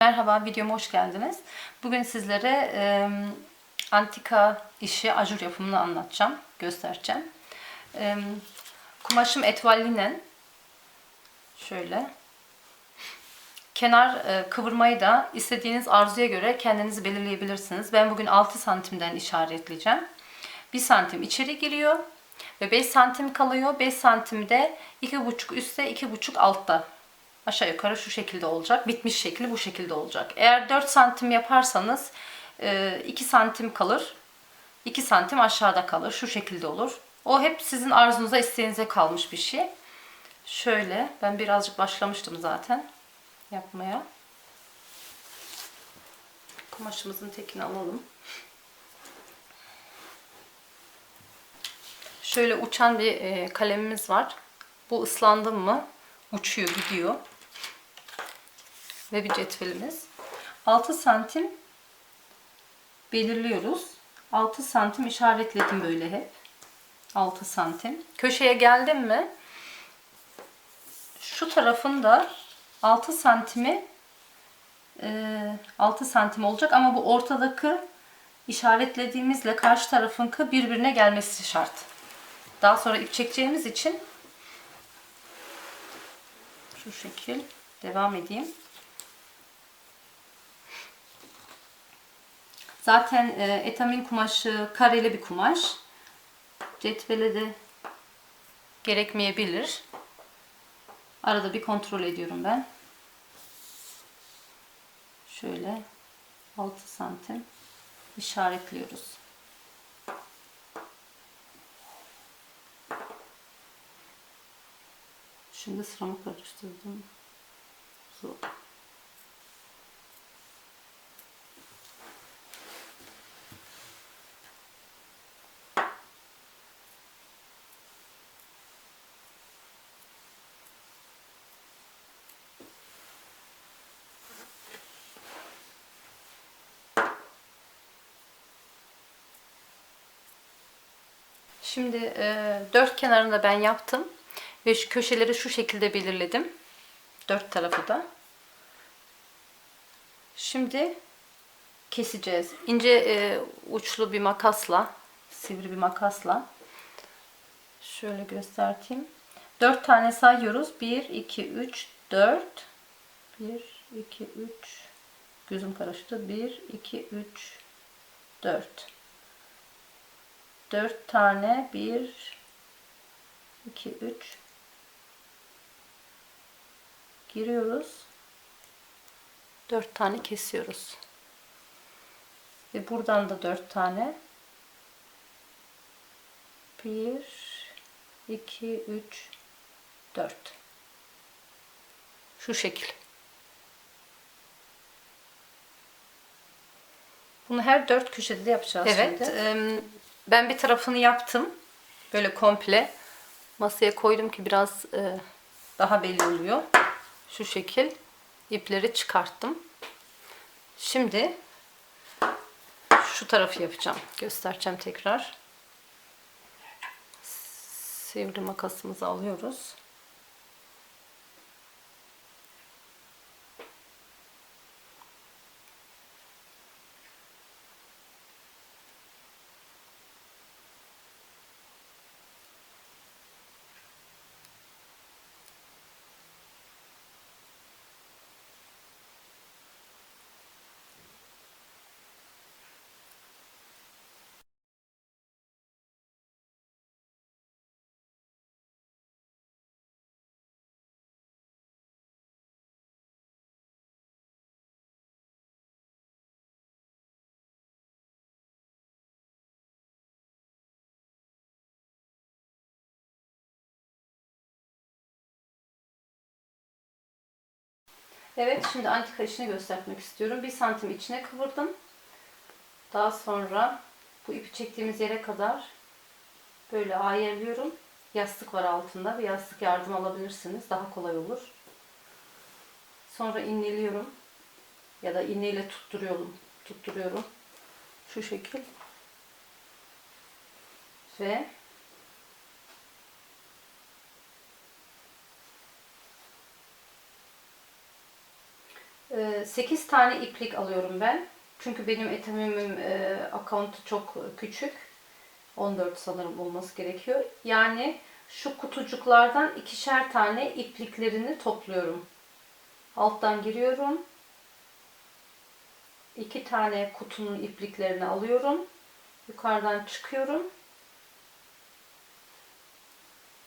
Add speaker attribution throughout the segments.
Speaker 1: Merhaba, videoma hoş geldiniz. Bugün sizlere e, antika işi, ajur yapımını anlatacağım, göstereceğim. E, kumaşım etval linen. Şöyle. Kenar e, kıvırmayı da istediğiniz arzuya göre kendiniz belirleyebilirsiniz. Ben bugün 6 santimden işaretleyeceğim. 1 santim içeri giriyor ve 5 santim kalıyor. 5 santimde 2,5 üstte 2,5 altta aşağı yukarı şu şekilde olacak. Bitmiş şekli bu şekilde olacak. Eğer 4 santim yaparsanız 2 santim kalır. 2 santim aşağıda kalır. Şu şekilde olur. O hep sizin arzunuza, isteğinize kalmış bir şey. Şöyle ben birazcık başlamıştım zaten yapmaya. Kumaşımızın tekini alalım. Şöyle uçan bir e, kalemimiz var. Bu ıslandı mı uçuyor gidiyor. Ve bir cetvelimiz. 6 santim belirliyoruz. 6 santim işaretledim böyle hep. 6 santim. Köşeye geldim mi şu tarafında 6 santimi 6 santim olacak ama bu ortadaki işaretlediğimizle karşı tarafınki birbirine gelmesi şart. Daha sonra ip çekeceğimiz için şu şekil devam edeyim. Zaten e, etamin kumaşı kareli bir kumaş. Cetvele de gerekmeyebilir. Arada bir kontrol ediyorum ben. Şöyle 6 santim işaretliyoruz. Şimdi sıramı karıştırdım. Zor. Şimdi e, dört kenarında ben yaptım. Ve şu köşeleri şu şekilde belirledim. Dört tarafı da. Şimdi keseceğiz. İnce e, uçlu bir makasla, sivri bir makasla şöyle göstereyim. Dört tane sayıyoruz. Bir, iki, üç, dört. Bir, iki, üç. Gözüm karıştı. Bir, iki, üç, dört. Dört tane. Bir, iki, üç, giriyoruz. 4 tane kesiyoruz. Ve buradan da 4 tane. 1 2 3 4 Şu şekil. Bunu her dört köşede de yapacağız evet, şimdi. Ben bir tarafını yaptım. Böyle komple. Masaya koydum ki biraz e, daha belli oluyor şu şekil ipleri çıkarttım. Şimdi şu tarafı yapacağım. Göstereceğim tekrar. Sivri makasımızı alıyoruz. Evet şimdi antika işini göstermek istiyorum. Bir santim içine kıvırdım. Daha sonra bu ipi çektiğimiz yere kadar böyle ayarlıyorum. Yastık var altında. Bir yastık yardım alabilirsiniz. Daha kolay olur. Sonra iğneliyorum. Ya da iğneyle tutturuyorum. Tutturuyorum. Şu şekil. Ve 8 tane iplik alıyorum ben. Çünkü benim etamimim e, account'u çok küçük. 14 sanırım olması gerekiyor. Yani şu kutucuklardan ikişer tane ipliklerini topluyorum. Alttan giriyorum. İki tane kutunun ipliklerini alıyorum. Yukarıdan çıkıyorum.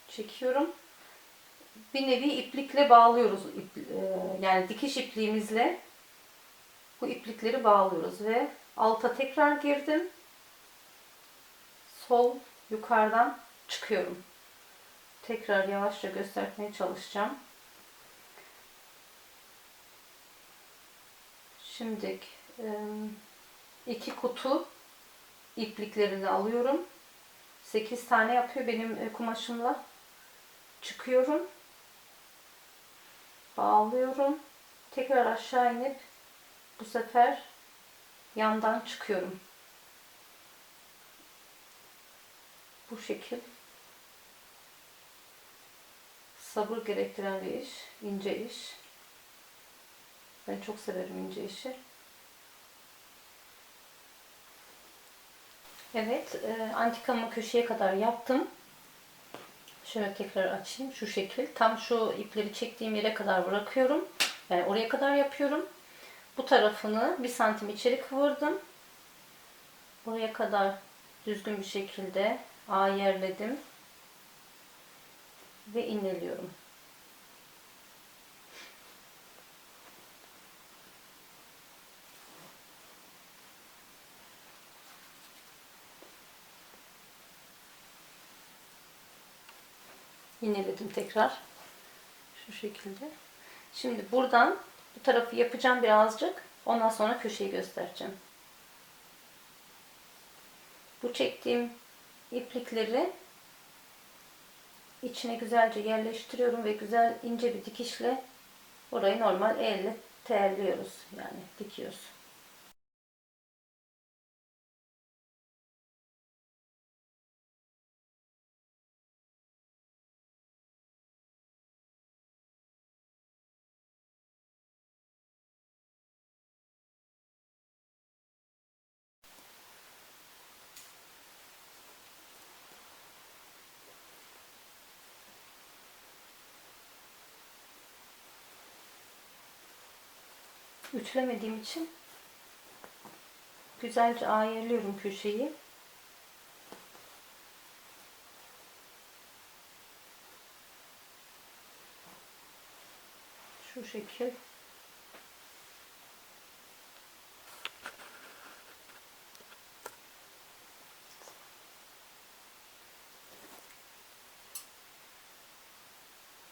Speaker 1: Çekiyorum. Bir nevi iplikle bağlıyoruz. E, Yani dikiş ipliğimizle bu iplikleri bağlıyoruz ve alta tekrar girdim. Sol yukarıdan çıkıyorum. Tekrar yavaşça göstermeye çalışacağım. Şimdi e, iki kutu ipliklerini alıyorum. 8 tane yapıyor benim e, kumaşımla. Çıkıyorum. Bağlıyorum. Tekrar aşağı inip bu sefer yandan çıkıyorum. Bu şekil. Sabır gerektiren bir iş, ince iş. Ben çok severim ince işi. Evet, e, antikamı köşeye kadar yaptım. Şöyle tekrar açayım şu şekil. Tam şu ipleri çektiğim yere kadar bırakıyorum. Yani oraya kadar yapıyorum. Bu tarafını bir santim içeri kıvırdım. Buraya kadar düzgün bir şekilde ağ yerledim. Ve iğneliyorum. Yineledim tekrar. Şu şekilde. Şimdi buradan bu tarafı yapacağım birazcık. Ondan sonra köşeyi göstereceğim. Bu çektiğim iplikleri içine güzelce yerleştiriyorum ve güzel ince bir dikişle orayı normal elle terliyoruz. Yani dikiyoruz. Ütülemediğim için güzelce ayarlıyorum köşeyi. Şu şekil.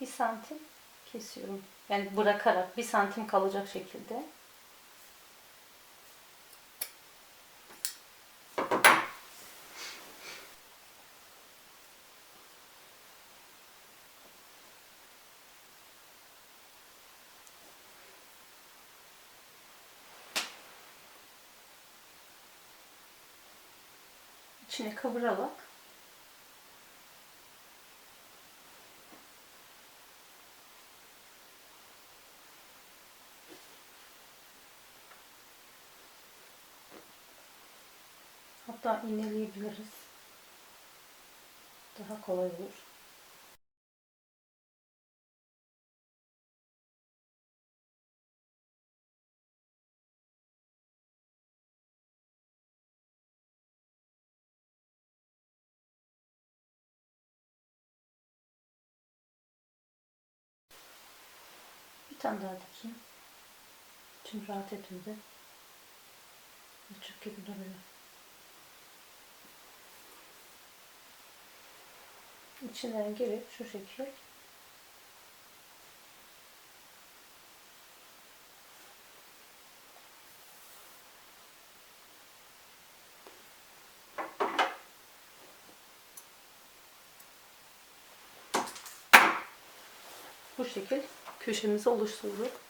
Speaker 1: Bir santim kesiyorum. Yani bırakarak bir santim kalacak şekilde. İçine kıvırarak Hatta iğneleyebiliriz. Daha kolay olur. Bir tane daha dikeyim. İçim rahat etmedi. Açık gibi duruyor. İçinden girip şu şekil bu şekil köşemizi oluşturduk.